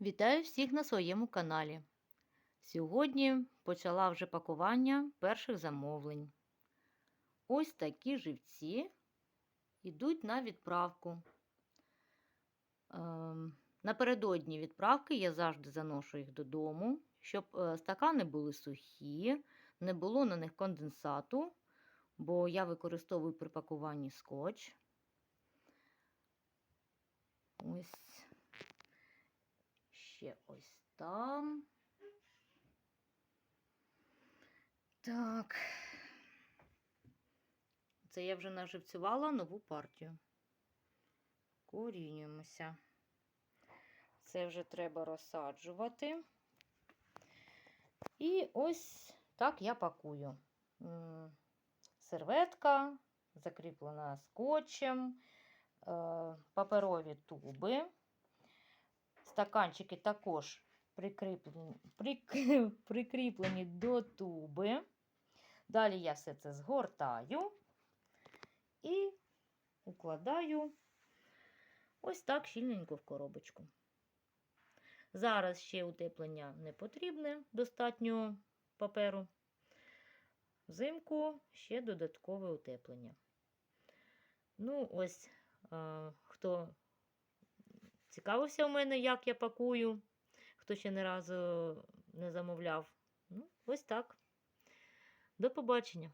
Вітаю всіх на своєму каналі. Сьогодні почала вже пакування перших замовлень. Ось такі живці йдуть на відправку. Ем, Напередодні відправки я завжди заношу їх додому, щоб е, стакани були сухі, не було на них конденсату, бо я використовую при пакуванні скотч. Ось ще ось там. Так. Це я вже наживцювала нову партію. Корінюємося. Це вже треба розсаджувати. І ось так я пакую. Серветка закріплена скотчем, е, паперові туби. Стаканчики також прикріплені, прик- прикріплені до туби. Далі я все це згортаю і укладаю ось так щільненько в коробочку. Зараз ще утеплення не потрібне, достатньо паперу. Взимку ще додаткове утеплення. Ну, ось, е, хто цікавився у мене, як я пакую, хто ще не разу не замовляв. Ну, ось так. До побачення.